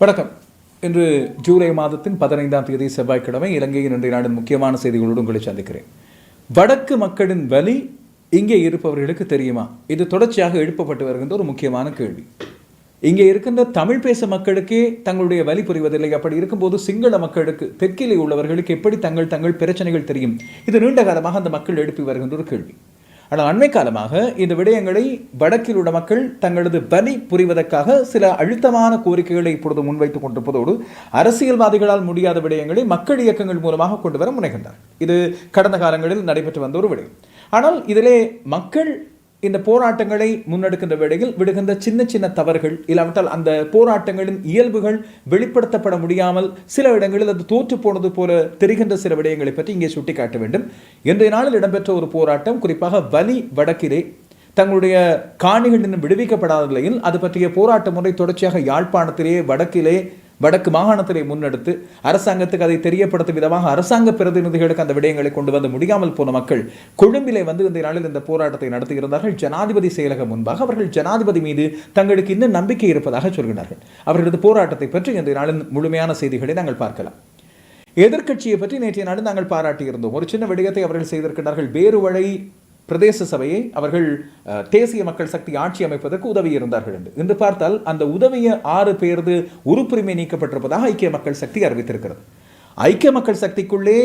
வணக்கம். இன்று ஜூலை மாதத்தின் பதினைந்தாம் தேதி செவ்வாய்க்கிழமை இலங்கையின் இன்றைய நாடின் முக்கியமான செய்திகளோடு உங்களை சந்திக்கிறேன். வடக்கு மக்களின் வலி இங்கே இருப்பவர்களுக்கு தெரியுமா? இது தொடர்ச்சியாக எழுப்பப்பட்டு வருகின்ற ஒரு முக்கியமான கேள்வி. இங்கே இருக்கின்ற தமிழ் பேச மக்களுக்கே தங்களுடைய வலி புரிவதில்லை. அப்படி இருக்கும்போது சிங்கள மக்களுக்கு தெற்கிலே உள்ளவர்களுக்கு எப்படி தங்கள் தங்கள் பிரச்சனைகள் தெரியும்? இது நீண்ட காலமாக அந்த மக்கள் எழுப்பி வருகின்ற ஒரு கேள்வி. ஆனால் அண்மை காலமாக இந்த விடயங்களை வடக்கில் உள்ள மக்கள் தங்களது பலி புரிவதற்காக சில அழுத்தமான கோரிக்கைகளை இப்பொழுது முன்வைத்துக் கொண்டிருப்பதோடு அரசியல்வாதிகளால் முடியாத விடயங்களை மக்கள் இயக்கங்கள் மூலமாக கொண்டு வர முனைகின்றனர் இது கடந்த காலங்களில் நடைபெற்று வந்த ஒரு விடயம். ஆனால் இதிலே மக்கள் இந்த போராட்டங்களை முன்னெடுக்கின்ற வேளையில் விடுகின்ற சின்ன சின்ன தவறுகள் இல்லாவிட்டால் அந்த போராட்டங்களின் இயல்புகள் வெளிப்படுத்தப்பட முடியாமல் சில இடங்களில் அது தோற்று போனது போல தெரிகின்ற சில விடயங்களை பற்றி இங்கே சுட்டிக்காட்ட வேண்டும். இன்றைய நாளில் இடம்பெற்ற ஒரு போராட்டம் குறிப்பாக வலி வடக்கிலே தங்களுடைய காணிகள் இன்னும் விடுவிக்கப்படாத நிலையில் அது பற்றிய போராட்ட முறை தொடர்ச்சியாக யாழ்ப்பாணத்திலே வடக்கிலே வடக்கு மாகாணத்திலே முன்னெடுத்து அரசாங்கத்துக்கு அதை தெரியப்படுத்தும் விதமாக அரசாங்க பிரதிநிதிகளுக்கு அந்த விடயங்களை கொண்டு வந்து முடியாமல் போன மக்கள் கொழும்பிலே வந்து இந்த நாளில் இந்த போராட்டத்தை நடத்தியிருந்தார்கள். ஜனாதிபதி செயலகம் முன்பாக அவர்கள் ஜனாதிபதி மீது தங்களுக்கு இன்னும் நம்பிக்கை இருப்பதாக சொல்கிறார்கள். அவர்களது போராட்டத்தை பற்றி இந்த நாளின் முழுமையான செய்திகளை நாங்கள் பார்க்கலாம். எதிர்க்கட்சியை பற்றி நேற்றைய நாடு நாங்கள் பாராட்டியிருந்தோம். ஒரு சின்ன விடயத்தை அவர்கள் செய்திருக்கிறார்கள். வேறு வழி பிரதேச சபையை அவர்கள் தேசிய மக்கள் சக்தி ஆட்சி அமைப்பதற்கு உதவி இருந்தார்கள் என்று. இன்று பார்த்தால் அந்த உதவிய ஆறு பேரது உறுப்புரிமை நீக்கப்பட்டிருப்பதாக ஐக்கிய மக்கள் சக்தி அறிவித்திருக்கிறது. ஐக்கிய மக்கள் சக்திக்குள்ளே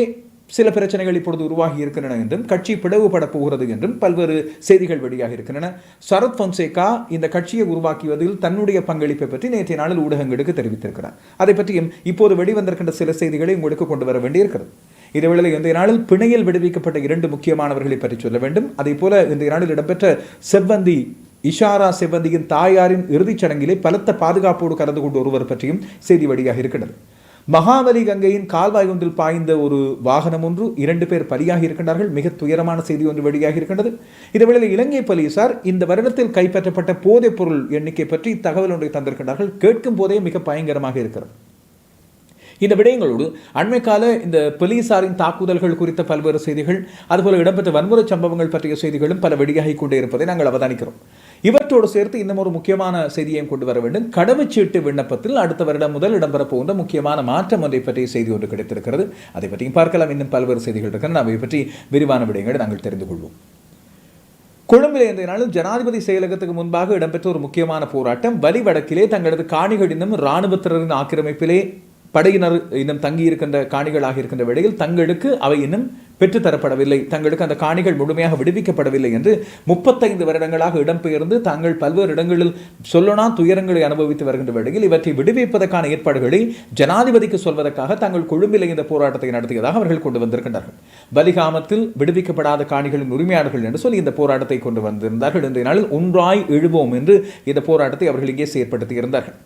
சில பிரச்சனைகள் இப்பொழுது உருவாகி இருக்கின்றன என்றும் கட்சி பிளவுபட போகிறது என்றும் பல்வேறு செய்திகள் வெளியாக இருக்கின்றன. சரத் பொன்சேகா இந்த கட்சியை உருவாக்குவதில் தன்னுடைய பங்களிப்பை பற்றி நேற்றைய நாளில் ஊடகங்களுக்கு தெரிவித்திருக்கிறார். அதை பற்றியும் இப்போது வெளிவந்திருக்கின்ற சில செய்திகளை உங்களுக்கு கொண்டு வர வேண்டியிருக்கிறது. இதேவேளை இந்த நாளில் பிணையில் விடுவிக்கப்பட்ட இரண்டு முக்கியமானவர்களை பற்றி சொல்ல வேண்டும். அதே போல இந்த நாளில் இடம்பெற்ற செவ்வந்தி இஷாரா செவ்வந்தியின் தாயாரின் இறுதிச் சடங்கிலே பலத்த பாதுகாப்போடு கலந்து கொண்ட ஒருவர் பற்றியும் செய்தி வழியாக இருக்கிறது மகாவலி கங்கையின் கால்வாய் ஒன்றில் பாய்ந்த ஒரு வாகனம் ஒன்று இரண்டு பேர் பலியாகி இருக்கின்றார்கள். மிக துயரமான செய்தி ஒன்று வெளியாகி இருக்கின்றது. இதுவேளை இலங்கை போலீசார் இந்த வருடத்தில் கைப்பற்றப்பட்ட போதைப் பொருள் எண்ணிக்கை பற்றி தகவல் ஒன்றை தந்திருக்கின்றார்கள். கேட்கும் போதே மிக பயங்கரமாக இருக்கிறது. இந்த விடயங்களோடு அண்மை கால இந்த போலீசாரின் தாக்குதல்கள் குறித்த பல்வேறு செய்திகள் அதுபோல இடம்பெற்ற வன்முறை சம்பவங்கள் பற்றிய செய்திகளும் பல வெளியாகிக் கொண்டே இருப்பதை நாங்கள் அவதானிக்கிறோம். இவற்றோடு சேர்த்து இன்னும் ஒரு முக்கியமான செய்தியையும் கொண்டு வர வேண்டும். கடவுச்சீட்டு விண்ணப்பத்தில் அடுத்த வருடம் முதல் இடம்பெற போகின்ற முக்கியமான மாற்றம் ஒன்றை பற்றிய செய்தி ஒன்று கிடைத்திருக்கிறது. அதை பற்றியும் பார்க்கலாம். இன்னும் பல்வேறு செய்திகள் இருக்கின்றன. அவை பற்றி விரிவான விடயங்களை நாங்கள் தெரிந்து கொள்வோம். கொழும்பில் இன்றைய நாளில் ஜனாதிபதி செயலகத்துக்கு முன்பாக இடம்பெற்ற ஒரு முக்கியமான போராட்டம். வலி வடக்கிலே தங்களது காணிகள் இன்னும் இராணுவத்தினரின் ஆக்கிரமிப்பிலே படையினர் இன்னும் தங்கியிருக்கின்ற காணிகளாக இருக்கின்ற வேளையில் தங்களுக்கு அவை இன்னும் பெற்றுத்தரப்படவில்லை. தங்களுக்கு அந்த காணிகள் முழுமையாக விடுவிக்கப்படவில்லை என்று முப்பத்தைந்து வருடங்களாக இடம்பெயர்ந்து தாங்கள் பல்வேறு இடங்களில் சொல்லனா துயரங்களை அனுபவித்து வருகின்ற வேளையில் இவற்றை விடுவிப்பதற்கான ஏற்பாடுகளை ஜனாதிபதிக்கு சொல்வதற்காக தாங்கள் கொழும்பிலை இந்த போராட்டத்தை நடத்தியதாக அவர்கள் கொண்டு வந்திருக்கின்றார்கள். பலிகாமத்தில் விடுவிக்கப்படாத காணிகளின் உரிமையாளர்கள் என்று சொல்லி இந்த போராட்டத்தை கொண்டு வந்திருந்தார்கள். இன்றைய நாளில் ஒன்றாய் எழுவோம் என்று இந்த போராட்டத்தை அவர்கள் இங்கே செயற்படுத்தியிருந்தார்கள்.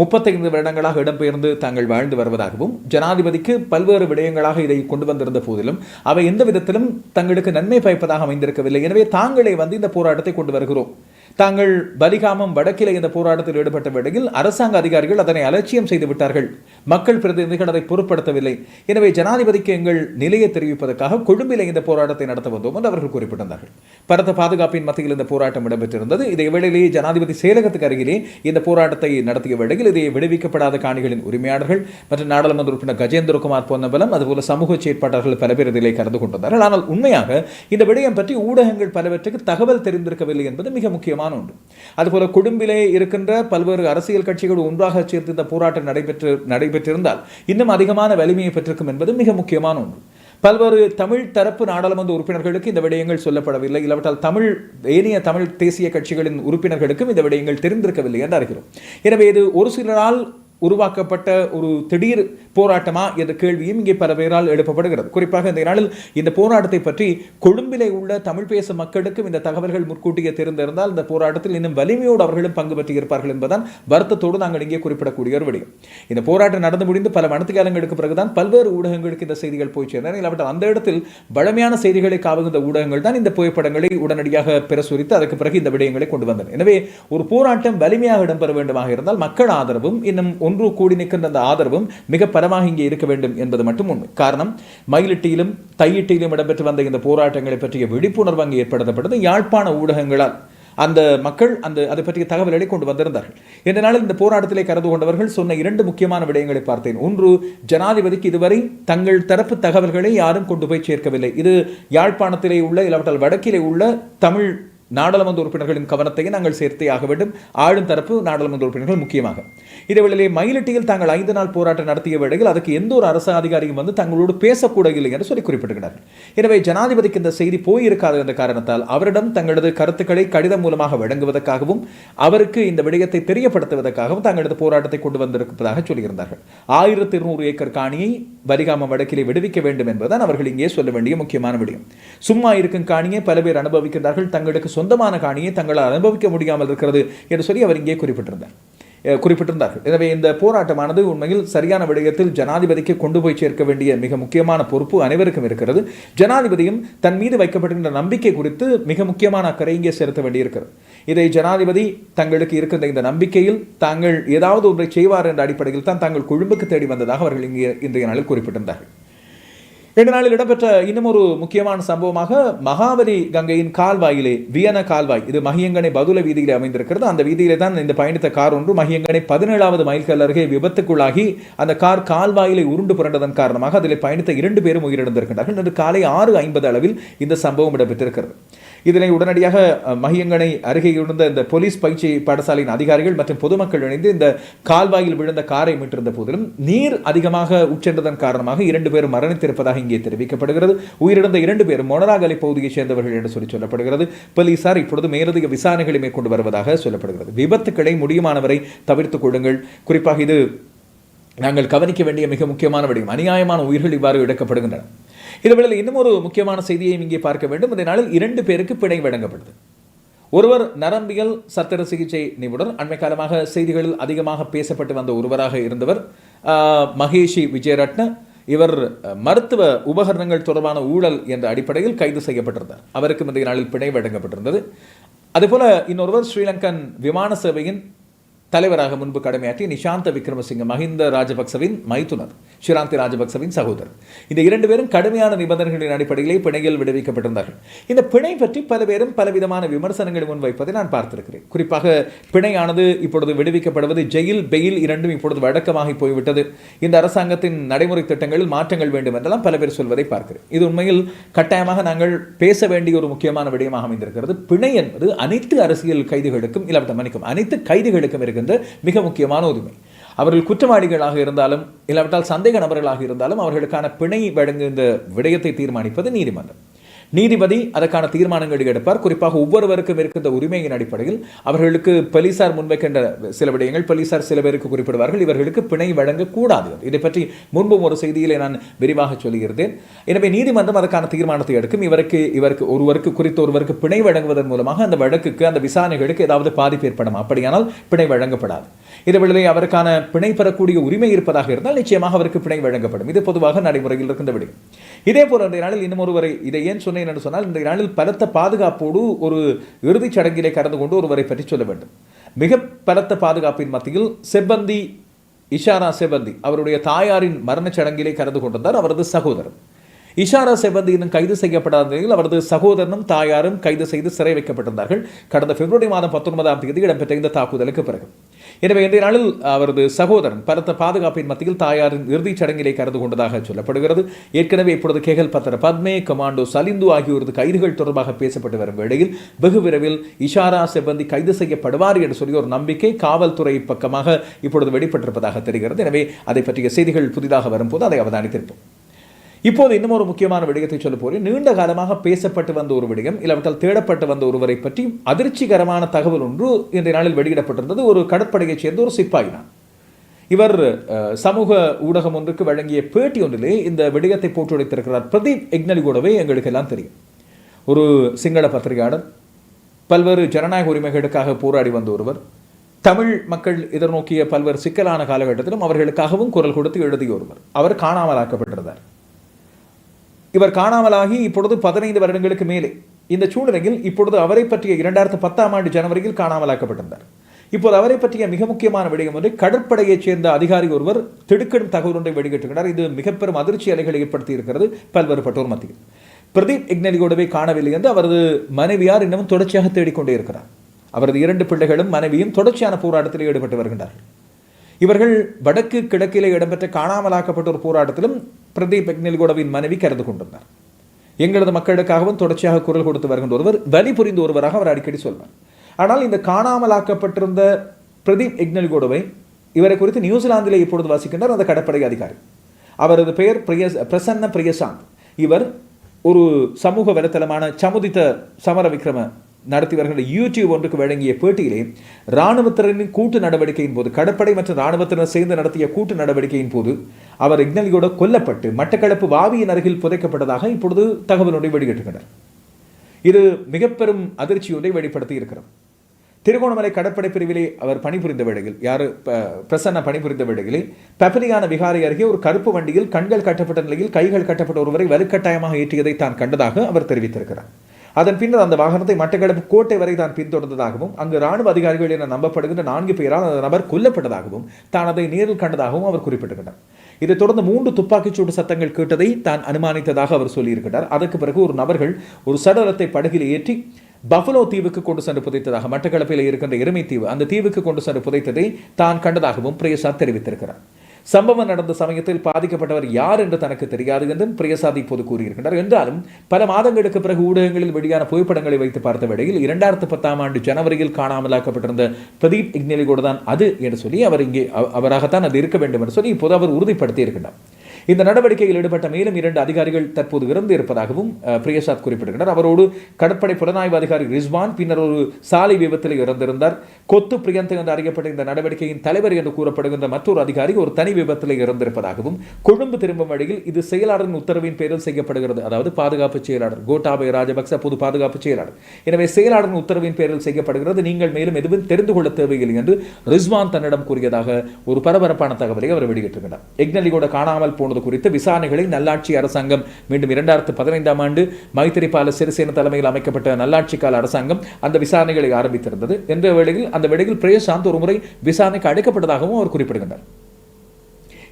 முப்பத்தைந்து வருடங்களாக இடம்பெயர்ந்து தாங்கள் வாழ்ந்து வருவதாகவும் ஜனாதிபதிக்கு பல்வேறு விடயங்களாக இதை கொண்டு வந்திருந்த போதிலும் அவை எந்த விதத்திலும் தங்களுக்கு நன்மை பயப்பதாக அமைந்திருக்கவில்லை. எனவே தாங்களே வந்து இந்த போராட்டத்தை கொண்டு வருகிறோம். தாங்கள் பலிகாமம் வடக்கிலே இந்த போராட்டத்தில் ஈடுபட்ட வேளையில் அரசாங்க அதிகாரிகள் அதனை அலட்சியம் செய்து விட்டார்கள். மக்கள் பிரதிநிதிகள் அதை பொருட்படுத்தவில்லை. எனவே ஜனாதிபதிக்கு எங்கள் நிலையை தெரிவிப்பதற்காக கொழும்பிலே இந்த போராட்டத்தை நடத்த வந்தோம் என்று அவர்கள் குறிப்பிட்டிருந்தார்கள். பரத பாதுகாப்பின் மத்தியில் இந்த போராட்டம் இடம்பெற்றிருந்தது. இதே வேளையிலேயே ஜனாதிபதி செயலகத்துக்கு அருகிலே இந்த போராட்டத்தை நடத்திய வேளையில் இதை விடுவிக்கப்படாத காணிகளின் உரிமையாளர்கள் மற்றும் நாடாளுமன்ற உறுப்பினர் கஜேந்திரகுமார் பொன்னம்பலம் அதுபோல சமூக செயற்பாட்டாளர்கள் பல பேர் இதிலே கலந்து கொண்டிருந்தார்கள். ஆனால் உண்மையாக இந்த விடயம் பற்றி ஊடகங்கள் பலவற்றுக்கு தகவல் தெரிந்திருக்கவில்லை என்பது மிக முக்கியமான ஒன்று. அதுபோல கொழும்பிலே இருக்கின்ற பல்வேறு அரசியல் கட்சிகள் ஒன்றாக சேர்த்து இந்த போராட்டம் நடைபெற்று நடைபெற்றிருந்தால் இன்னும் அதிகமான வலிமையை பெற்றிருக்கும் என்பது மிக முக்கியமான ஒன்று. பல்வேறு தமிழ் தரப்பு நாடாளுமன்ற உறுப்பினர்களுக்கு இந்த விடயங்கள் சொல்லப்படவில்லை. இல்லாவிட்டால் தமிழ் ஏனைய தமிழ் தேசிய கட்சிகளின் உறுப்பினர்களுக்கும் இந்த விடயங்கள் தெரிந்திருக்கவில்லை என்று அறிகிறோம். எனவே இது ஒரு சிலரால் உருவாக்கப்பட்ட ஒரு திடீர் போராட்டமா என்ற கேள்வியும் இங்கே பல பேரால் எழுப்பப்படுகிறது. குறிப்பாக இந்த நாளில் இந்த போராட்டத்தை பற்றி கொழும்பிலே உள்ள தமிழ் பேசும் மக்களுக்கும் இந்த தகவல்கள் முற்கூட்டியே தெரிந்திருந்தால் இந்த போராட்டத்தில் இன்னும் வலிமையோடு அவர்களும் பங்கு பெற்றிருப்பார்கள் என்பதுதான் வருத்தத்தோடு நாங்கள் இங்கே குறிப்பிடக்கூடிய ஒரு விடயம். இந்த போராட்டம் நடந்து முடிந்து பல மனத்துக்காலங்களுக்கு பிறகுதான் பல்வேறு ஊடகங்களுக்கு இந்த செய்திகள் போய் சேர்ந்தன. இல்லாவிட்டால் அந்த இடத்தில் பழமையான செய்திகளை காவுகின்ற ஊடகங்கள் தான் இந்த புகைப்படங்களை உடனடியாக பிரசுரித்து அதற்கு பிறகு இந்த விடயங்களை கொண்டு வந்தன. எனவே ஒரு போராட்டம் வலிமையாக இடம்பெற வேண்டுமாக இருந்தால் மக்கள் ஆதரவும் இன்னும் ஒன்று கூடி நிற்கின்ற அந்த ஆதரவும் மிக பலமாக இங்கே இருக்க வேண்டும் என்பது மட்டும் உண்மை. காரணம் மயிலிட்டியிலும் தையிட்டியிலும் இடம்பெற்று வந்த இந்த போராட்டங்களை பற்றிய விழிப்புணர்வு அங்கே ஏற்படுத்தப்பட்டது. யாழ்ப்பாண ஊடகங்களால் அந்த மக்கள் அந்த அதை பற்றிய தகவல்களை கொண்டு வந்திருந்தார்கள். இந்த நாளில் இந்த போராட்டத்திலே கலந்து கொண்டவர்கள் சொன்ன இரண்டு முக்கியமான விடயங்களை பார்த்தேன். ஒன்று ஜனாதிபதிக்கு இதுவரை தங்கள் தரப்பு தகவல்களை யாரும் கொண்டு போய் சேர்க்கவில்லை. இது யாழ்ப்பாணத்திலே உள்ள இல்லாவிட்டால் வடக்கிலே உள்ள தமிழ் நாடாளுமன்ற உறுப்பினர்களின் கவனத்தையும் நாங்கள் சேர்த்தே ஆக வேண்டும். ஆளும் தரப்பு நாடாளுமன்ற உறுப்பினர்கள் முக்கியமாக. இதேவேளையிலே மயிலட்டியில் தாங்கள் ஐந்து நாள் போராட்டம் நடத்திய வேளையில் அதுக்கு எந்த ஒரு அரசு அதிகாரியும் வந்து தங்களோடு பேசக்கூட இல்லை என்று சொல்லி குறிப்பிட்டிருக்கிறார்கள் எனவே ஜனாதிபதிக்கு இந்த செய்தி போயிருக்காது என்ற காரணத்தால் அவரிடம் தங்களது கருத்துக்களை கடிதம் மூலமாக வழங்குவதற்காகவும் அவருக்கு இந்த விடயத்தை தெரியப்படுத்துவதற்காகவும் தங்களது போராட்டத்தை கொண்டு வந்திருப்பதாக சொல்லியிருந்தார்கள். ஆயிரத்தி இருநூறு ஏக்கர் காணியை வரிகாம வடக்கிலே விடுவிக்க வேண்டும் என்பதுதான் அவர்கள் இங்கே சொல்ல வேண்டிய முக்கியமான விடயம். சும்மா இருக்கும் காணியை பல பேர் அனுபவிக்கின்றார்கள். தங்களுக்கு சொந்தமான காணியை தங்களால் அனுபவிக்க முடியாமல் இருக்கிறது என்று சொல்லி அவர் இங்கே குறிப்பிட்டிருந்தார். குறிப்பிட்டிருந்தார்கள். எனவே இந்த போராட்டமானது உண்மையில் சரியான விடயத்தில் ஜனாதிபதிக்கு கொண்டு போய் சேர்க்க வேண்டிய மிக முக்கியமான பொறுப்பு அனைவருக்கும் இருக்கிறது. ஜனாதிபதியும் தன் மீது வைக்கப்படுகின்ற நம்பிக்கை குறித்து மிக முக்கியமான அக்கறை இங்கே செலுத்த வேண்டியிருக்கிறது. இதை ஜனாதிபதி தங்களுக்கு இருக்கின்ற இந்த நம்பிக்கையில் தாங்கள் ஏதாவது ஒன்றை செய்வார் என்ற அடிப்படையில் தான் தாங்கள் கொழும்புக்கு தேடி வந்ததாக அவர்கள் இங்கே இன்றைய நாளில் குறிப்பிட்டிருந்தார்கள். இந்த நாளில் இடம்பெற்ற இன்னும் ஒரு முக்கியமான சம்பவமாக மகாவலி கங்கையின் கால்வாயிலே வியன கால்வாய் இது மகியங்கனை பதுல வீதியிலே அமைந்திருக்கிறது. அந்த வீதியிலே தான் இந்த பயணித்த கார் ஒன்று. மகியங்கனை பதினேழாவது மைல்கள் அருகே விபத்துக்குள்ளாகி அந்த கார் கால்வாயிலே உருண்டு புரண்டதன் காரணமாக அதில் பயணித்த இரண்டு பேரும் உயிரிழந்திருக்கிறார்கள் இன்று காலை ஆறு ஐம்பது அளவில் இந்த சம்பவம் இடம்பெற்றிருக்கிறது. இதனை உடனடியாக மகியங்கனை அருகே இருந்த இந்த போலீஸ் பயிற்சி பாடசாலையின் அதிகாரிகள் மற்றும் பொதுமக்கள் இணைந்து இந்த கால்வாயில் விழுந்த காரை மீட்டிருந்த போதிலும் நீர் அதிகமாக உச்சென்றதன் காரணமாக இரண்டு பேரும் மரணித்திருப்பதாக இங்கே தெரிவிக்கப்படுகிறது. உயிரிழந்த இரண்டு பேரும் மொனராகலை பகுதியைச் சேர்ந்தவர்கள் என்று சொல்லி சொல்லப்படுகிறது. போலீசார் இப்பொழுது மேலதிக விசாரணைகளை மேற்கொண்டு வருவதாக சொல்லப்படுகிறது. விபத்துக்களை முடியுமானவரை தவிர்த்துக் கொள்ளுங்கள். குறிப்பாக இது நாங்கள் கவனிக்க வேண்டிய மிக முக்கியமான விடயம். அநியாயமான உயிர்கள் இவ்வாறு இழக்கப்படுகின்றன இதுவேளை இன்னும் ஒரு முக்கியமான செய்தியையும் இங்கே பார்க்க வேண்டும். இந்த நாளில் இரண்டு பேருக்கு பிணை வழங்கப்படுது. ஒருவர் நரம்பியல் சத்திர சிகிச்சை நிபுணர். அண்மை காலமாக செய்திகளில் அதிகமாக பேசப்பட்டு வந்த ஒருவராக இருந்தவர் மகேஷி விஜயரட்ன. இவர் மருத்துவ உபகரணங்கள் தொடர்பான ஊழல் என்ற அடிப்படையில் கைது செய்யப்பட்டிருந்தார். அவருக்கு முந்தைய நாளில் பிணை வழங்கப்பட்டிருந்தது. அதுபோல இன்னொருவர் ஸ்ரீலங்கன் விமான சேவையின் தலைவராக முன்பு கடமையாற்றிய நிஷாந்த விக்ரமசிங்க மஹிந்த ராஜபக்சவின் மைத்துனர் ஷிராந்தி ராஜபக்சவின் சகோதரர். இந்த இரண்டு பேரும் கடுமையான நிபந்தனைகளின் அடிப்படையிலே பிணையில் விடுவிக்கப்பட்டிருந்தார்கள். இந்த பிணை பற்றி பல பேரும் பலவிதமான விமர்சனங்களை முன்வைப்பதை நான் பார்த்திருக்கிறேன். குறிப்பாக பிணையானது இப்பொழுது விடுவிக்கப்படுவது ஜெயில் பெயில் இரண்டும் இப்பொழுது வழக்கமாகி போய்விட்டது. இந்த அரசாங்கத்தின் நடைமுறை திட்டங்களில் மாற்றங்கள் வேண்டும் என்றெல்லாம் பல பேர் சொல்வதை பார்க்கிறேன். இது உண்மையில் கட்டாயமாக நாங்கள் பேச வேண்டிய ஒரு முக்கியமான விடயமாக அமைந்திருக்கிறது. பிணை என்பது அனைத்து அரசியல் கைதிகளுக்கும் இல்லாவிட்ட மன்னிக்கும் அனைத்து கைதிகளுக்கும் இருக்கின்ற மிக முக்கியமான உரிமை. அவர்கள் குற்றவாளிகளாக இருந்தாலும் இல்லாவிட்டால் சந்தேக நபர்களாக இருந்தாலும் அவர்களுக்கான பிணை வழங்குகின்ற விடயத்தை தீர்மானிப்பது நீதிமன்றம். நீதிபதி அதற்கான தீர்மானங்களை எடுப்பார். குறிப்பாக ஒவ்வொருவருக்கும் இருக்கின்ற உரிமையின் அடிப்படையில் அவர்களுக்கு போலீசார் முன்வைக்கின்ற சில விடயங்கள் போலீசார் சில பேருக்கு குறிப்பிடுவார்கள். இவர்களுக்கு பிணை வழங்கக்கூடாது. இதை பற்றி முன்பும் ஒரு செய்தியிலே நான் விரிவாக சொல்லியிருந்தேன். எனவே நீதிமன்றம் அதற்கான தீர்மானத்தை எடுக்கும். இவருக்கு இவருக்கு ஒருவருக்கு குறித்த ஒருவருக்கு பிணை வழங்குவதன் மூலமாக அந்த வழக்குக்கு அந்த விசாரணைகளுக்கு ஏதாவது பாதிப்பு ஏற்படும். அப்படியானால் பிணை வழங்கப்படாது. இதேவேளை அவருக்கான பிணை பெறக்கூடிய உரிமை இருப்பதாக இருந்தால் நிச்சயமாக அவருக்கு பிணை வழங்கப்படும். இது பொதுவாக நடைமுறையில் இருக்கின்ற விடயம் இதே போல் அன்றைய நாளில் இன்னும் ஒருவரை இதை ஏன் சொன்னேன் என்று சொன்னால் இன்றைய நாளில் பலத்த பாதுகாப்போடு ஒரு இறுதிச் சடங்கிலே கலந்து கொண்டு ஒருவரை பற்றி சொல்ல வேண்டும். மிக பலத்த பாதுகாப்பின் மத்தியில் செவ்வந்தி இஷாரா செவ்வந்தி அவருடைய தாயாரின் மரணச் சடங்கிலே கலந்து கொண்டிருந்தார் அவரது சகோதரர். இஷாரா செவ்வந்தி இன்னும் கைது செய்யப்படாத நிலையில் அவரது சகோதரனும் தாயாரும் கைது செய்து சிறை வைக்கப்பட்டிருந்தார்கள். கடந்த பிப்ரவரி மாதம் பத்தொன்பதாம் தேதி இடம்பெற்ற இந்த தாக்குதலுக்கு பிறகு. எனவே இன்றைய நாளில் அவரது சகோதரன் பலத்த பாதுகாப்பின் மத்தியில் தாயாரின் இறுதிச் சடங்கிலே கலந்து கொண்டதாக சொல்லப்படுகிறது. ஏற்கனவே இப்பொழுது கேகல் பத்திர பத்மே கமாண்டோ சலிந்து ஆகியோரது கைதுகள் தொடர்பாக பேசப்பட்டு வரும் வேளையில் வெகு விரைவில் இஷாரா செவ்வந்தி கைது செய்யப்படுவார் என்று சொல்லி ஒரு நம்பிக்கை காவல்துறை பக்கமாக இப்பொழுது வெளிப்பட்டிருப்பதாக தெரிகிறது. எனவே அதை பற்றிய செய்திகள் புதிதாக வரும்போது அதை அவதானித்திருப்போம். இப்போது இன்னும் ஒரு முக்கியமான விடயத்தை சொல்ல போறேன். நீண்ட காலமாக பேசப்பட்டு வந்த ஒரு விடயம் இல்லாவிட்டால் தேடப்பட்டு வந்த ஒருவரை பற்றி அதிர்ச்சிகரமான தகவல் ஒன்று இன்றைய நாளில் வெளியிடப்பட்டிருந்தது. ஒரு கடற்படையைச் சேர்ந்த ஒரு சிப்பாய் தான். இவர் சமூக ஊடகம் ஒன்றுக்கு வழங்கிய பேட்டி ஒன்றிலே இந்த விடயத்தை போட்டுடைத்திருக்கிறார். பிரதீப் எக்னலிகூடவே எங்களுக்கு எல்லாம் தெரியும். ஒரு சிங்கள பத்திரிகையாளர் பல்வேறு ஜனநாயக உரிமைகளுக்காக போராடி வந்த ஒருவர் தமிழ் மக்கள் எதிர்நோக்கிய பல்வேறு சிக்கலான காலகட்டத்திலும் அவர்களுக்காகவும் குரல் கொடுத்து எழுதிய ஒருவர். அவர் காணாமலாக்கப்பட்டிருந்தார். இவர் காணாமலாகி இப்பொழுது பதினைந்து வருடங்களுக்கு மேலே. இந்த சூழ்நிலையில் இப்பொழுது அவரை பற்றிய இரண்டாயிரத்து பத்தாம் ஆண்டு ஜனவரியில் காணாமலாக்கப்பட்டிருந்தார். இப்போது அவரை பற்றிய மிக முக்கியமான விடயம் ஒன்று கடற்படையைச் சேர்ந்த அதிகாரி ஒருவர் திடுக்கிடும் தகவல் ஒன்றை வெளியிட்டிருக்கிறார். இது மிகப்பெரும் பெரும் அதிர்ச்சி அலைகளை ஏற்படுத்தி இருக்கிறது பல்வேறு பட்டோர் மத்தியில். பிரதீப் இக்னலியோடவே காணவில்லை என்று அவரது மனைவியார் இன்னமும் தொடர்ச்சியாக தேடிக்கொண்டே இருக்கிறார். அவரது இரண்டு பிள்ளைகளும் மனைவியும் தொடர்ச்சியான போராட்டத்தில் ஈடுபட்டு வருகின்றார்கள். இவர்கள் வடக்கு கிழக்கிலே இடம்பெற்ற காணாமலாக்கப்பட்ட ஒரு போராட்டத்திலும் பிரதீப் எக்னில்கோடவின் மனைவி கலந்து கொண்டிருந்தார். எங்களது மக்களுக்காகவும் தொடர்ச்சியாக குரல் கொடுத்து வருகின்ற ஒருவர் வலி புரிந்த ஒருவராக அவர் அடிக்கடி சொல்வார். ஆனால் இந்த காணாமலாக்கப்பட்டிருந்த பிரதீப் எக்னல்கோடவை இவரை குறித்து நியூசிலாந்திலே இப்பொழுது வசிக்கின்றார் அந்த கடற்படை அதிகாரி. அவரது பெயர் பிரிய பிரசன்ன பிரியசாந்த். இவர் ஒரு சமூக வலைத்தளமான சமுதித்த சமர விக்ரம நடத்தி வருகின்ற யூடியூப் ஒன்றுக்கு வழங்கிய பேட்டியிலே இராணுவத்தினரின் கூட்டு நடவடிக்கையின் போது கடற்படை மற்றும் இராணுவத்தினர் சேர்ந்து நடத்திய கூட்டு நடவடிக்கையின் போது அவர் இக்னலியோட கொல்லப்பட்டு மட்டக்களப்பு வாவியின் அருகில் புதைக்கப்பட்டதாக இப்பொழுது தகவல் ஒன்றை வெளியிட்டுகின்றனர் இது மிக பெரும் அதிர்ச்சியொன்றை வெளிப்படுத்தி இருக்கிறது. திருகோணமலை கடற்படை பிரிவிலே அவர் பணிபுரிந்த வேளையில் யார் பிரசன்ன பணிபுரிந்த வேளையிலே பப்பலியான விகாரை அருகே ஒரு கருப்பு வண்டியில் கண்கள் கட்டப்பட்ட நிலையில் கைகள் கட்டப்பட்ட ஒருவரை வலுக்கட்டாயமாக ஏற்றியதை தான் கண்டதாக அவர் தெரிவித்திருக்கிறார். அதன் பின்னர் அந்த வாகனத்தை மட்டக்களப்பு கோட்டை வரை தான் பின்தொடர்ந்ததாகவும் அங்கு ராணுவ அதிகாரிகள் என நம்பப்படுகின்ற நான்கு பேரால் அந்த நபர் கொல்லப்பட்டதாகவும் தான் அதை நேரில் கண்டதாகவும் அவர் குறிப்பிட்டிருக்கிறார். இதைத் தொடர்ந்து மூன்று துப்பாக்கிச்சூடு சத்தங்கள் கேட்டதை தான் அனுமானித்ததாக அவர் சொல்லியிருக்கிறார். அதற்கு பிறகு ஒரு நபர்கள் ஒரு சடலத்தை படகில் ஏற்றி பஃபலோ தீவுக்கு கொண்டு சென்று புதைத்ததாக மட்டக்களப்பில் இருக்கின்ற எருமை தீவு அந்த தீவுக்கு கொண்டு சென்று புதைத்ததை தான் கண்டதாகவும் பிரேசாத் தெரிவித்திருக்கிறார். சம்பவம் நடந்த சமயத்தில் பாதிக்கப்பட்டவர் யார் என்று தனக்கு தெரியாது என்றும் பிரியசாதி இப்போது கூறியிருக்கின்றார். என்றாலும் பல மாதங்களுக்கு பிறகு ஊடகங்களில் வெளியான புகைப்படங்களை வைத்து பார்த்த வேளையில் இரண்டாயிரத்து பத்தாம் ஆண்டு ஜனவரியில் காணாமலாக்கப்பட்டிருந்த பிரதீப் இக்னேலிகோடு தான் அது என்று சொல்லி அவர் இங்கே அவராகத்தான் அது இருக்க வேண்டும் என்று சொல்லி இப்போது அவர் உறுதிப்படுத்தி இருக்கின்றார் இந்த நடவடிக்கையில் ஈடுபட்ட மேலும் இரண்டு அதிகாரிகள் தற்போது இறந்து இருப்பதாகவும் பிரியசாத் குறிப்பிடுகிறார். அவரோடு கடற்படை புலனாய்வு அதிகாரி ரிஸ்வான் பின்னர் ஒரு சாலை விபத்தில் இறந்திருந்தார். கொத்து பிரியந்த் என்று அறியப்பட்ட இந்த நடவடிக்கையின் தலைவர் என்று கூறப்படுகின்ற மற்றொரு அதிகாரி ஒரு தனி விபத்தில் இறந்திருப்பதாகவும் கொழும்பு திரும்பும் வழியில் இது செயலாளரின் உத்தரவின் பேரில் செய்யப்படுகிறது. அதாவது பாதுகாப்பு செயலாளர் கோட்டாபய ராஜபக்ச பொது பாதுகாப்பு செயலாளர். எனவே செயலாளரின் உத்தரவின் பேரில் செய்யப்படுகிறது. நீங்கள் மேலும் எதுவும் தெரிந்து கொள்ள தேவையில்லை என்று ரிஸ்வான் தன்னிடம் கூறியதாக ஒரு பரபரப்பான தகவலை அவர் வெளியிட்டிருக்கிறார். எக்னலிகோட காணாமல் போன போனது குறித்து விசாரணைகளை நல்லாட்சி அரசாங்கம் மீண்டும் இரண்டாயிரத்து பதினைந்தாம் ஆண்டு மைத்திரிபால சிறிசேன தலைமையில் அமைக்கப்பட்ட நல்லாட்சி கால அரசாங்கம் அந்த விசாரணைகளை ஆரம்பித்திருந்தது. என்ற வேளையில் அந்த வேளையில் பிரேசாந்த் ஒரு முறை விசாரணைக்கு அழைக்கப்பட்டதாகவும் அவர் குறிப்பிடுகின்றார்.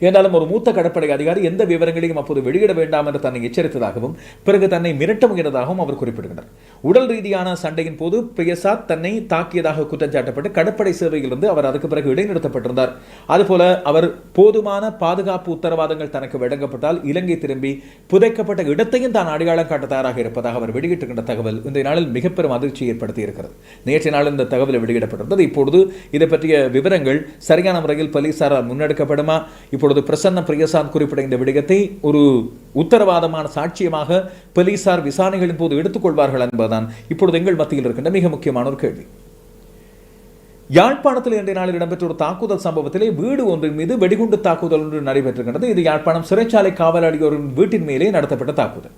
என்றாலும் ஒரு மூத்த கடற்படை அதிகாரி எந்த விவரங்களையும் அப்போது வெளியிட வேண்டாம் என்று தன்னை எச்சரித்ததாகவும் பிறகு தன்னை மிரட்ட முயன்றதாகவும் அவர் குறிப்பிடுகிறார் உடல் ரீதியான சண்டையின் போது பிரியசாத் தன்னை தாக்கியதாக குற்றம் சாட்டப்பட்டு கடற்படை சேவையிலிருந்து அவர் அதுக்கு பிறகு இடைநிறுத்தப்பட்டிருந்தார். அதுபோல அவர் போதுமான பாதுகாப்பு உத்தரவாதங்கள் தனக்கு வழங்கப்பட்டால் இலங்கை திரும்பி புதைக்கப்பட்ட இடத்தையும் தான் அடையாளம் காட்ட தயாராக இருப்பதாக அவர் வெளியிட்டிருக்கின்ற தகவல் இந்த நாளில் மிக பெரும் அதிர்ச்சி ஏற்படுத்தி இருக்கிறது. நேற்றைய நாள் இந்த தகவல் வெளியிடப்பட்டிருந்தது. இப்பொழுது இதை பற்றிய விவரங்கள் சரியான முறையில் போலீசாரால் முன்னெடுக்கப்படுமா? இப்பொழுது அப்பொழுது பிரசன்ன பிரியசாந்த் குறிப்பிட்ட இந்த விடயத்தை ஒரு உத்தரவாதமான சாட்சியமாக போலீசார் விசாரணைகளின் போது எடுத்துக்கொள்வார்கள் என்பதுதான் இப்பொழுது எங்கள் மத்தியில் இருக்கின்ற மிக முக்கியமான ஒரு கேள்வி. யாழ்ப்பாணத்தில் இன்றைய நாளில் இடம்பெற்ற ஒரு தாக்குதல் சம்பவத்திலே வீடு ஒன்றின் மீது வெடிகுண்டு தாக்குதல் ஒன்று நடைபெற்றிருக்கின்றது. இது யாழ்ப்பாணம் சிறைச்சாலை காவலாளியோரின் வீட்டின் மேலே நடத்தப்பட்ட தாக்குதல்.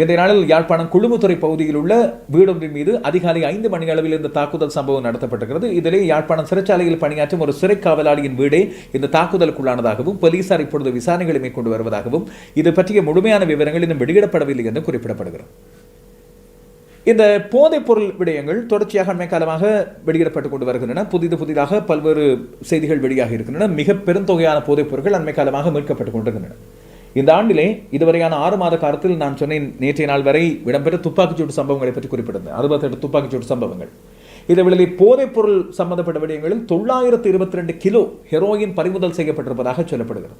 இன்றைய நாளில் யாழ்ப்பாணம் குழுமுத்துறை பகுதியில் உள்ள வீடொன்றின் மீது அதிகாலை ஐந்து மணி அளவில் இந்த தாக்குதல் சம்பவம் நடத்தப்பட்டிருக்கிறது. இதிலே யாழ்ப்பாணம் சிறைச்சாலையில் பணியாற்றும் ஒரு சிறை காவலாளியின் வீடே இந்த தாக்குதலுக்குள்ளானதாகவும் போலீசார் இப்பொழுது விசாரணைகளை மேற்கொண்டு வருவதாகவும் இது பற்றிய முழுமையான விவரங்கள் இன்னும் வெளியிடப்படவில்லை என்று குறிப்பிடப்படுகிறது. இந்த போதைப் பொருள் விடயங்கள் தொடர்ச்சியாக அண்மை காலமாக வெளியிடப்பட்டுக் கொண்டு வருகின்றன. புதிது புதிதாக பல்வேறு செய்திகள் வெளியாக இருக்கின்றன. மிக பெருந்தொகையான போதைப் பொருட்கள் அண்மை காலமாக மீட்கப்பட்டுக் கொண்டிருக்கின்றன. இந்த ஆண்டிலே இதுவரையான ஆறு மாத காலத்தில் நான் சொன்னேன் நேற்றைய நாள் வரை இடம்பெற்ற துப்பாக்கிச்சூடு சம்பவங்களை பற்றி குறிப்பிட்டிருந்தேன். அறுபத்தெட்டு துப்பாக்கிச்சூடு சம்பவங்கள். இதை போதைப் போதைப்பொருள் சம்பந்தப்பட்ட விடயங்களில் தொள்ளாயிரத்து இருபத்தி ரெண்டு கிலோ ஹெரோயின் பறிமுதல் செய்யப்பட்டிருப்பதாக சொல்லப்படுகிறது.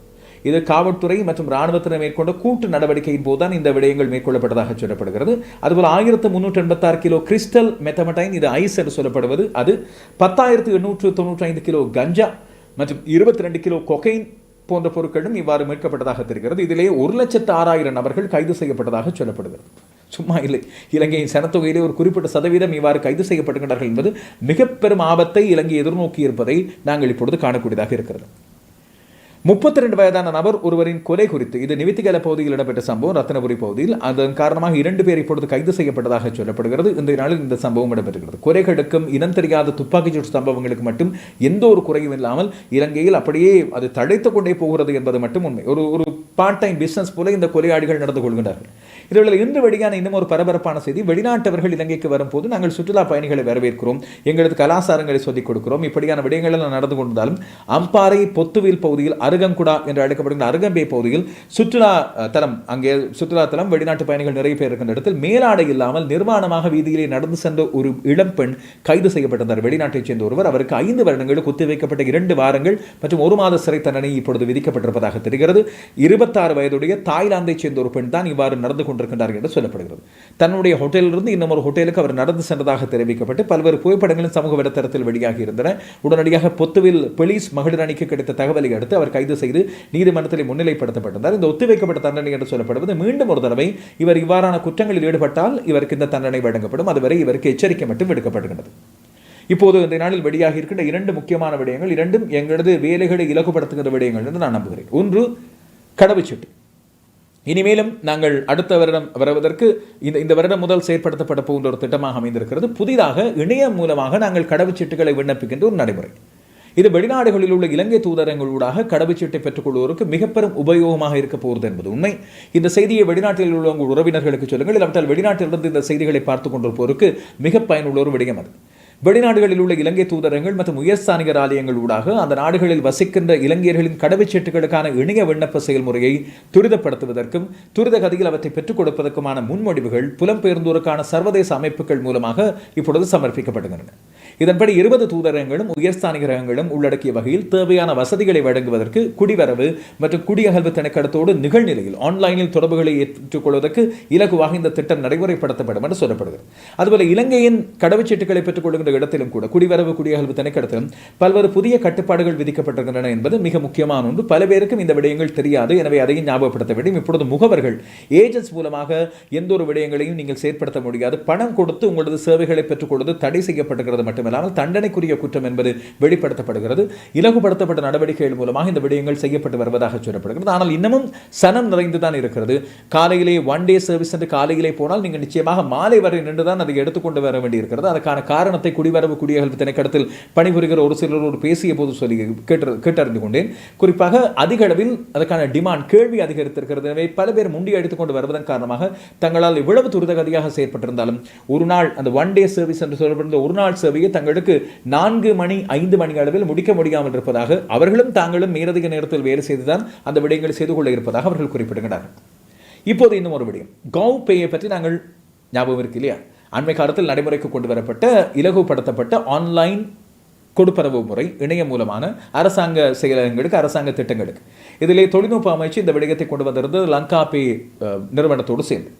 இது காவல்துறை மற்றும் இராணுவத்தினர் மேற்கொண்ட கூட்டு நடவடிக்கையின் போதுதான் இந்த விடயங்கள் மேற்கொள்ளப்பட்டதாக சொல்லப்படுகிறது. அதுபோல் ஆயிரத்து முன்னூற்றி எண்பத்தாறு கிலோ கிறிஸ்டல் மெத்தமடைன் இது ஐஸ் என்று சொல்லப்படுவது. அது பத்தாயிரத்து எண்ணூற்று தொண்ணூற்றி ஐந்து கிலோ கஞ்சா மற்றும் இருபத்தி ரெண்டு கிலோ கொகைன் போன்ற பொருட்களும் இவ்வாறு மீட்கப்பட்டதாக தெரிகிறது. இதிலே ஒரு லட்சத்து ஆறாயிரம் நபர்கள் கைது செய்யப்பட்டதாக சொல்லப்படுகிறது. சும்மா இல்லை. இலங்கையின் சனத்தொகையிலே ஒரு குறிப்பிட்ட சதவீதம் இவ்வாறு கைது செய்யப்படுகின்றார்கள் என்பது மிக பெரும் ஆபத்தை இலங்கை எதிர்நோக்கி இருப்பதை நாங்கள் இப்பொழுது காணக்கூடியதாக இருக்கிறது. முப்பத்தி ரெண்டு வயதான நபர் ஒருவரின் கொலை குறித்து இது நிவித்திகல பகுதியில் இடம்பெற்ற சம்பவம் ரத்னபுரி பகுதியில். அதன் காரணமாக இரண்டு பேர் இப்பொழுது கைது செய்யப்பட்டதாக சொல்லப்படுகிறது. இந்த நாளில் இந்த சம்பவம் இடம்பெறுகிறது. கொலைகளுக்கும் இனம் தெரியாத துப்பாக்கிச்சூடு சம்பவங்களுக்கு மட்டும் எந்த ஒரு குறையும் இல்லாமல் இலங்கையில் அப்படியே அது தடைத்து கொண்டே போகிறது என்பது மட்டும் உண்மை. ஒரு ஒரு பார்ட் டைம் பிசினஸ் போல இந்த கொலையாளிகள் நடந்து கொள்கின்றார்கள். இதுகளில் இன்று வெளியான இன்னும் ஒரு பரபரப்பான செய்தி வெளிநாட்டவர்கள் இலங்கைக்கு வரும்போது நாங்கள் சுற்றுலா பயணிகளை வரவேற்கிறோம். எங்களது கலாச்சாரங்களை சொல்லிக் கொடுக்கிறோம். இப்படியான விடயங்கள் நடந்து கொண்டிருந்தாலும் அம்பாறை பொத்துவில் பகுதியில் அருகங்குடா என்று அழைக்கப்படுகிற அருகம்பே பகுதியில் சுற்றுலா தலம் அங்கே சுற்றுலா தலம் வெளிநாட்டு பயணிகள் நிறைய பேர் இருக்கின்ற இடத்தில் மேலாடை இல்லாமல் நிர்வாணமாக வீதியிலே நடந்து சென்ற ஒரு இளம்பெண் கைது செய்யப்பட்டிருந்தார். வெளிநாட்டைச் சேர்ந்த ஒருவர் அவருக்கு ஐந்து வருடங்களில் குத்தி வைக்கப்பட்ட இரண்டு வாரங்கள் மற்றும் ஒரு மாத சிறை தண்டனை இப்பொழுது விதிக்கப்பட்டிருப்பதாக தெரிகிறது. இருபத்தாறு வயதுடைய தாய்லாந்தைச் சேர்ந்த ஒரு பெண் தான் இவ்வாறு நடந்து கொண்டு கொண்டிருக்கின்றார்கள் என்று சொல்லப்படுகிறது. தன்னுடைய ஹோட்டலிலிருந்து இன்னும் ஹோட்டலுக்கு அவர் நடந்து சென்றதாக தெரிவிக்கப்பட்டு பல்வேறு புகைப்படங்களும் சமூக வலைத்தளத்தில் வெளியாகி இருந்தன. உடனடியாக பொத்துவில் போலீஸ் மகளிர் அணிக்கு கிடைத்த தகவலை அடுத்து அவர் கைது செய்து நீதிமன்றத்தில் முன்னிலைப்படுத்தப்பட்டிருந்தார். இந்த ஒத்திவைக்கப்பட்ட தண்டனை என்று சொல்லப்படுவது மீண்டும் ஒரு தடவை இவர் இவ்வாறான குற்றங்களில் ஈடுபட்டால் இவருக்கு இந்த தண்டனை வழங்கப்படும். அதுவரை இவருக்கு எச்சரிக்கை மட்டும் விடுக்கப்படுகிறது இப்போது இந்த நாளில் வெளியாகி இருக்கின்ற இரண்டு முக்கியமான விடயங்கள் இரண்டும் எங்களது வேலைகளை இலகுபடுத்துகின்ற விடயங்கள் என்று நான் நம்புகிறேன். ஒன்று கடவுச்சீட்டு. இனிமேலும் நாங்கள் அடுத்த வருடம் வருவதற்கு இந்த இந்த வருடம் முதல் செயற்படுத்தப்பட போகின்ற ஒரு திட்டமாக அமைந்திருக்கிறது. புதிதாக இணையம் மூலமாக நாங்கள் கடவுச்சீட்டுகளை விண்ணப்பிக்கின்ற ஒரு நடைமுறை. இது வெளிநாடுகளில் உள்ள இலங்கை தூதரங்களூடாக கடவுச்சீட்டை பெற்றுக்கொள்வோருக்கு மிக பெரும் உபயோகமாக இருக்க போகிறது என்பது உண்மை. இந்த செய்தியை வெளிநாட்டில் உள்ள உங்கள் உறவினர்களுக்கு சொல்லுங்கள் இல்லாவிட்டால் வெளிநாட்டிலிருந்து இந்த செய்திகளை பார்த்து கொண்டிருப்போருக்கு மிக பயனுள்ள ஒரு விடயம் அது. வெளிநாடுகளில் உள்ள இலங்கை தூதரங்கள் மற்றும் உயர்ஸ்தானிகர் ஆலயங்கள் ஊடாக அந்த நாடுகளில் வசிக்கின்ற இலங்கையர்களின் கடவுச்சீட்டுகளுக்கான இணைய விண்ணப்ப செயல்முறையை துரிதப்படுத்துவதற்கும் துரித கதியில் அவற்றை பெற்றுக் கொடுப்பதற்குமான முன்மொழிவுகள் புலம்பெயர்ந்தோருக்கான சர்வதேச அமைப்புகள் மூலமாக இப்பொழுது சமர்ப்பிக்கப்படுகின்றன இதன்படி இருபது தூதரங்களும் உயர்ஸ்தானிகரகங்களும் உள்ளடக்கிய வகையில் தேவையான வசதிகளை வழங்குவதற்கு குடிவரவு மற்றும் குடியகல்வு திணைக்களத்தோடு நிகழ்நிலையில் ஆன்லைனில் தொடர்புகளை ஏற்றுக்கொள்வதற்கு இலகுவாக இந்த திட்டம் நடைமுறைப்படுத்தப்படும் என்று சொல்லப்படுகிறது. அதுபோல இலங்கையின் கடவுச்சீட்டுகளை பெற்றுக் கொள்கின்ற இடத்திலும் கூட குடிவரவு குடியகல்வு திணைக்களத்திலும் பல்வேறு புதிய கட்டுப்பாடுகள் விதிக்கப்பட்டிருக்கின்றன என்பது மிக முக்கியமான ஒன்று. பல பேருக்கும் இந்த விடயங்கள் தெரியாது. எனவே அதையும் ஞாபகப்படுத்த வேண்டும். இப்பொழுது முகவர்கள் ஏஜென்ட்ஸ் மூலமாக எந்த ஒரு விடயங்களையும் நீங்கள் செயற்படுத்த முடியாது. பணம் கொடுத்து உங்களது சேவைகளை பெற்றுக்கொள்வது தடை செய்யப்படுகிறது மட்டுமல்லாமல் தண்டனைக்குரிய குற்றம் என்பது வெளிப்படுத்தப்படுகிறது. இலகுபடுத்தப்பட்ட நடவடிக்கைகள் மூலமாக இந்த விடயங்கள் செய்யப்பட்டு வருவதாக சொல்லப்படுகிறது. ஆனால் இன்னமும் சனம் நிறைந்து தான் இருக்கிறது. காலையிலே ஒன் டே சர்வீஸ் என்று காலையிலே போனால் நீங்கள் நிச்சயமாக மாலை வரை நின்று தான் அதை எடுத்துக்கொண்டு வர வேண்டியிருக்கிறது. அதற்கான காரணத்தை குடிவரவு குடியகல்வு திணைக்களத்தில் பணிபுரிகிற ஒரு சிலரோடு பேசிய போது சொல்லி கேட்டு கேட்டறிந்து கொண்டேன். குறிப்பாக அதிக அளவில் அதற்கான டிமாண்ட் கேள்வி அதிகரித்திருக்கிறது. எனவே பல பேர் முண்டி அடித்துக்கொண்டு வருவதன் காரணமாக தங்களால் இவ்வளவு துரிதகதியாக செயற்பட்டிருந்தாலும் ஒரு நாள் அந்த ஒன் டே சர்வீஸ் என்று சொல்லப்படுகிற ஒரு நாள் சேவையை தங்களுக்கு நான்கு மணி ஐந்து மணி அளவில் முடிக்க முடியாமல் இருப்பதாக அவர்களும் தாங்களும் மேலதிக நேரத்தில் வேலை செய்துதான் அந்த விடயங்களை செய்து கொள்ள இருப்பதாக அவர்கள் குறிப்பிடுகிறார்கள் இப்போது இன்னும் ஒரு விடயம். கவ் பேயை பற்றி நாங்கள் ஞாபகம் இருக்கு இல்லையா? அண்மை காலத்தில் நடைமுறைக்கு கொண்டு வரப்பட்ட இலகுபடுத்தப்பட்ட ஆன்லைன் கொடுப்பரவு முறை இணையம் மூலமான அரசாங்க செயலகங்களுக்கு அரசாங்க திட்டங்களுக்கு. இதிலே தொழில்நுட்ப அமைச்சு இந்த விடயத்தை கொண்டு வந்திருந்தது லங்கா பே நிறுவனத்தோடு சேர்ந்து.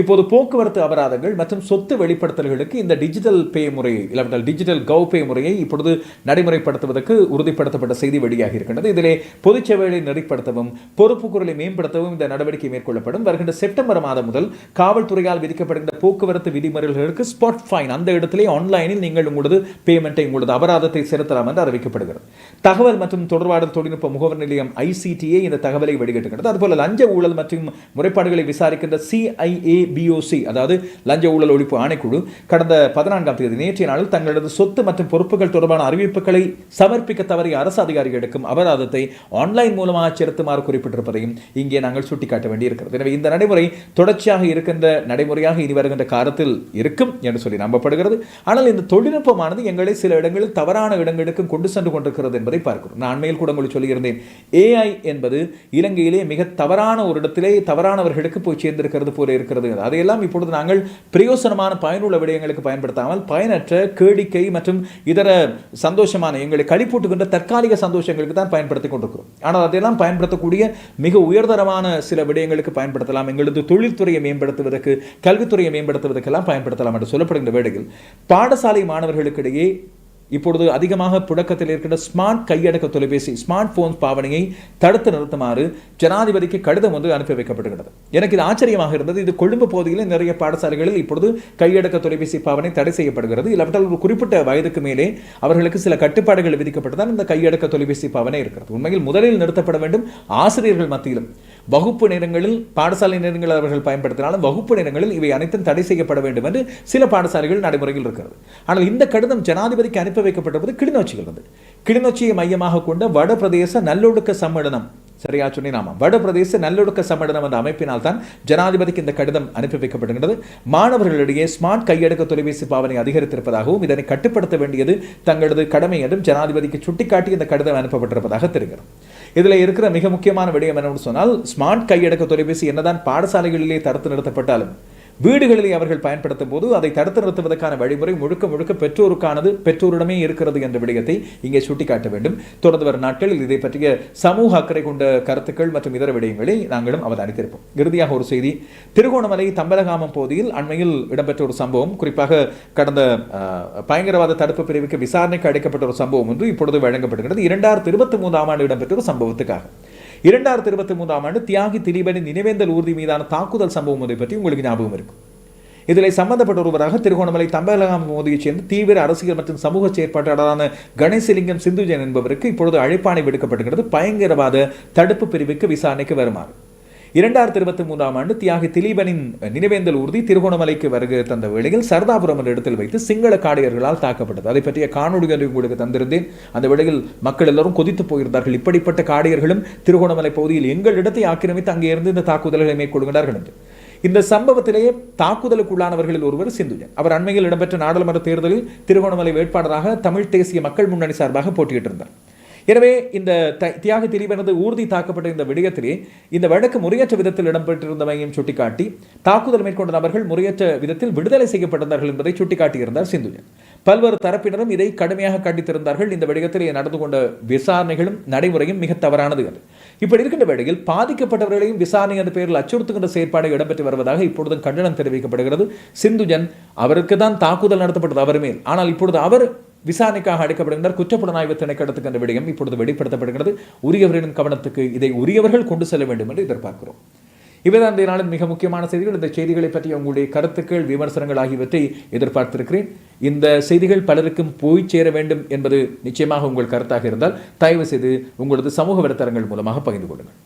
இப்போது போக்குவரத்து அபராதங்கள் மற்றும் சொத்து வெளிப்படுத்தல்களுக்கு இந்த டிஜிட்டல் பே முறையை இல்லாவிட்டால் டிஜிட்டல் கவ் பே முறையை இப்பொழுது நடைமுறைப்படுத்துவதற்கு உறுதிப்படுத்தப்பட்ட செய்தி வெளியாகி இருக்கின்றது. இதிலே பொதுச் சேவைகளை நெறிப்படுத்தவும் பொறுப்புக்குறளை மேம்படுத்தவும் இந்த நடவடிக்கை மேற்கொள்ளப்படும். வருகின்ற செப்டம்பர் மாதம் முதல் காவல்துறையால் விதிக்கப்படுகின்ற போக்குவரத்து விதிமுறைகளுக்கு ஸ்பாட் ஃபைன் அந்த இடத்திலே ஆன்லைனில் நீங்கள் உங்களது பேமெண்ட்டை உங்களது அபராதத்தை செலுத்தலாம் என்று அறிவிக்கப்படுகிறது. தகவல் மற்றும் தொடர்பாடல் தொழில்நுட்ப முகவர் நிலையம் ஐசிடிஏ இந்த தகவலை வெளியிட்டிருக்கிறது அதுபோல லஞ்ச ஊழல் மற்றும் முறைப்பாடுகளை விசாரிக்கின்ற சிஐஏ பிஓசி அதாவது லஞ்ச ஊழல் ஒழிப்பு ஆணைக்குழு கடந்த பதினான்காம் தேதி நேற்றைய நாளில் தங்களது சொத்து மற்றும் பொறுப்புகள் தொடர்பான அறிவிப்புகளை சமர்ப்பிக்க தவறிய அரசு அதிகாரிகளுக்கும் அபராதத்தை ஆன்லைன் மூலமாக செலுத்துமாறு குறிப்பிட்டிருப்பதையும் இங்கே நாங்கள் சுட்டிக்காட்ட வேண்டியிருக்கிறது. எனவே இந்த நடைமுறை தொடர்ச்சியாக இருக்கின்ற நடைமுறையாக இனி வருகின்ற காலத்தில் இருக்கும் என்று சொல்லி நம்பப்படுகிறது. ஆனால் இந்த தொழில்நுட்பமானது எங்களை சில இடங்களில் தவறான இடங்களுக்கும் கொண்டு சென்று கொண்டிருக்கிறது என்பதை பார்க்கிறோம். நான் அண்மையில் கூட உங்களுக்கு சொல்லியிருந்தேன். ஏஐ என்பது இலங்கையிலே மிக தவறான ஒரு இடத்திலே தவறானவர்களுக்கு போய் சேர்ந்திருக்கிறது போல இருக்கிறது அதையெல்லாம் இப்பொழுது நாங்கள் பிரயோசனமான பயனுள்ள விடயங்களுக்கு பயன்படுத்தாமல் பயனற்ற கேடிக்கை மற்றும் இதர சந்தோஷமான எங்களை கழிப்பூட்டுகின்ற தற்காலிக சந்தோஷங்களுக்கு தான் பயன்படுத்தி கொண்டிருக்கிறோம். ஆனால் அதையெல்லாம் பயன்படுத்தக்கூடிய மிக உயர்தரமான சில விடயங்களுக்கு பயன்படுத்தலாம். எங்களது தொழில்துறையை மேம்படுத்துவதற்கு கல்வித்துறையை மேம்படுத்துவதற்கெல்லாம் பயன்படுத்தலாம் என்று சொல்லப்படுகின்ற வேளையில் பாடசாலை மாணவர்களுக்கிடையே இப்பொழுது அதிகமாக புழக்கத்தில் இருக்கின்ற ஸ்மார்ட் கையடக்க தொலைபேசி ஸ்மார்ட் போன் பாவனையை தடுத்து நிறுத்துமாறு ஜனாதிபதிக்கு கடிதம் வந்து அனுப்பி வைக்கப்படுகிறது எனக்கு இது ஆச்சரியமாக இருந்தது. இது கொழும்பு பகுதியில் நிறைய பாடசாலைகளில் இப்பொழுது கையடக்க தொலைபேசி பாவனை தடை செய்யப்படுகிறது. இல்லாவிட்டால் ஒரு குறிப்பிட்ட வயதுக்கு மேலே அவர்களுக்கு சில கட்டுப்பாடுகள் விதிக்கப்பட்டுதான் இந்த கையடக்க தொலைபேசி பாவனை இருக்கிறது. உண்மையில் முதலில் நிறுத்தப்பட வேண்டும் ஆசிரியர்கள் மத்தியிலும். வகுப்பு நேரங்களில் பாடசாலை நேரங்களில் அவர்கள் பயன்படுத்தினாலும் வகுப்பு நேரங்களில் இவை அனைத்தும் தடை செய்யப்பட வேண்டும் என்று சில பாடசாலைகள் நடைமுறையில் இருக்கிறது. ஆனால் இந்த கடிதம் ஜனாதிபதிக்கு அனுப்பி வைக்கப்பட்டபோது கிளிநொச்சியில் இருந்தது கிளிநொச்சியை மையமாக கொண்ட வட பிரதேச நல்லொழுக்க சம்மேளனம் சரியா சொன்னீனாமா வடபிரதேச நல்லொழுக்க சம்மேளனம் என்ற அமைப்பினால் தான் ஜனாதிபதிக்கு இந்த கடிதம் அனுப்பி வைக்கப்படுகிறது மாணவர்களிடையே ஸ்மார்ட் கையடக்க தொலைபேசி பாவனை அதிகரித்திருப்பதாகவும் இதனை கட்டுப்படுத்த வேண்டியது தங்களது கடமை என்றும் ஜனாதிபதிக்கு சுட்டிக்காட்டி இந்த கடிதம் அனுப்பப்பட்டிருப்பதாக தெரிகிறது. இதுல இருக்கிற மிக முக்கியமான விடயம் என்னன்னு சொன்னால் ஸ்மார்ட் கையடக்க தொலைபேசி என்னதான் பாடசாலைகளிலே தடுத்து நிறுத்தப்பட்டாலும் வீடுகளிலே அவர்கள் பயன்படுத்தும் போது அதை தடுத்து நிறுத்துவதற்கான வழிமுறை முழுக்க முழுக்க பெற்றோருக்கானது பெற்றோரிடமே இருக்கிறது என்ற விடயத்தை இங்கே சுட்டிக்காட்ட வேண்டும். தொடர்ந்து வரும் நாட்களில் இதை பற்றிய சமூக அக்கறை கொண்ட கருத்துக்கள் மற்றும் இதர விடயங்களை நாங்களும் அவதானித்திருப்போம் இறுதியாக ஒரு செய்தி. திருகோணமலை தம்பலகாமம் பகுதியில் அண்மையில் இடம்பெற்ற ஒரு சம்பவம் குறிப்பாக கடந்த பயங்கரவாத தடுப்பு பிரிவுக்கு விசாரணைக்கு அழைக்கப்பட்ட ஒரு சம்பவம் ஒன்று இப்பொழுது வழங்கப்படுகிறது. இரண்டாயிரத்தி இருபத்தி மூன்றாம் ஆண்டு இடம்பெற்ற ஒரு சம்பவத்துக்காக. இரண்டாயிரத்தி இருபத்தி மூன்றாம் ஆண்டு தியாகி திலீபனின் நினைவேந்தல் ஊர்தி மீதான தாக்குதல் சம்பவம் ஒன்றை பற்றி உங்களுக்கு ஞாபகம் இருக்கும். இதில் சம்பந்தப்பட்ட ஒருவராக திருகோணமலை தம்பலகாம் மோதியைச் சேர்ந்த தீவிர அரசியல் மற்றும் சமூக செயற்பாட்டாளரான கணேசலிங்கம் சிந்துஜன் என்பவருக்கு இப்பொழுது அழைப்பாணை விடுக்கப்படுகிறது. பயங்கரவாத தடுப்பு பிரிவுக்கு விசாரணைக்கு வருமாறு. இரண்டாயிரத்தி இருபத்தி மூன்றாம் ஆண்டு தியாகி திலீபனின் நினைவேந்தல் ஊர்தி திருகோணமலைக்கு வருகை தந்த வேளையில் சர்தாபுரம் என்ற இடத்தில் வைத்து சிங்கள காடையர்களால் தாக்கப்பட்டது. அதை பற்றிய காணொலிகளை உங்களுக்கு தந்திருந்தேன். அந்த வேளையில் மக்கள் எல்லாரும் கொதித்து போயிருந்தார்கள். இப்படிப்பட்ட காடையர்களும் திருகோணமலை பகுதியில் எங்கள் இடத்தை ஆக்கிரமித்து அங்கே இருந்து இந்த தாக்குதல்களை மேற்கொள்கிறார்கள் என்று. இந்த சம்பவத்திலேயே தாக்குதலுக்குள்ளானவர்களில் ஒருவர் சிந்துஜன். அவர் அண்மையில் இடம்பெற்ற நாடாளுமன்ற தேர்தலில் திருகோணமலை வேட்பாளராக தமிழ் தேசிய மக்கள் முன்னணி சார்பாக போட்டியிட்டிருந்தார். எனவே இந்த த- தியாக திரிவனது ஊர்தி தாக்கப்பட்ட இந்த விடயத்திலே இந்த வழக்கு முறையற்ற விதத்தில் இடம்பெற்றிருந்தமையும் சுட்டிக்காட்டி தாக்குதல் மேற்கொண்ட நபர்கள் முறையற்ற விதத்தில் விடுதலை செய்யப்பட்டிருந்தார்கள் என்பதை சுட்டிக்காட்டியிருந்தார் சிந்துஜன். பல்வேறு தரப்பினரும் இதை கடுமையாக கண்டித்திருந்தார்கள். இந்த விடயத்தில் நடந்து கொண்ட விசாரணைகளும் நடைமுறையும் மிக தவறானது அது. இப்படி இருக்கின்ற வேளையில் பாதிக்கப்பட்டவர்களையும் விசாரணை என்ற பெயரில் அச்சுறுத்துகின்ற செயற்பாடு இடம்பெற்று வருவதாக இப்பொழுதும் கண்டனம் தெரிவிக்கப்படுகிறது. சிந்துஜன் அவருக்கு தான் தாக்குதல் நடத்தப்பட்டது அவர் மேல் ஆனால் இப்பொழுது அவர் விசாரணைக்காக அழைக்கப்படுகின்றார் குற்றப்புலனாய்வு திணைக்களத்துக்கு அந்த விடயம் இப்பொழுது வெளிப்படுத்தப்படுகிறது. உரியவர்களின் கவனத்துக்கு இதை உரியவர்கள் கொண்டு செல்ல வேண்டும் என்று எதிர்பார்க்கிறோம். இவைதான் இந்த நாளின் மிக முக்கியமான செய்திகள். இந்த செய்திகளை பற்றி உங்களுடைய கருத்துக்கள் விமர்சனங்கள் ஆகியவற்றை எதிர்பார்த்திருக்கிறேன். இந்த செய்திகள் பலருக்கும் போய் சேர வேண்டும் என்பது நிச்சயமாக உங்கள் கருத்தாக இருந்தால் தயவு செய்து உங்களது சமூக வலைத்தளங்கள் மூலமாக பகிர்ந்து கொள்ளுங்கள்.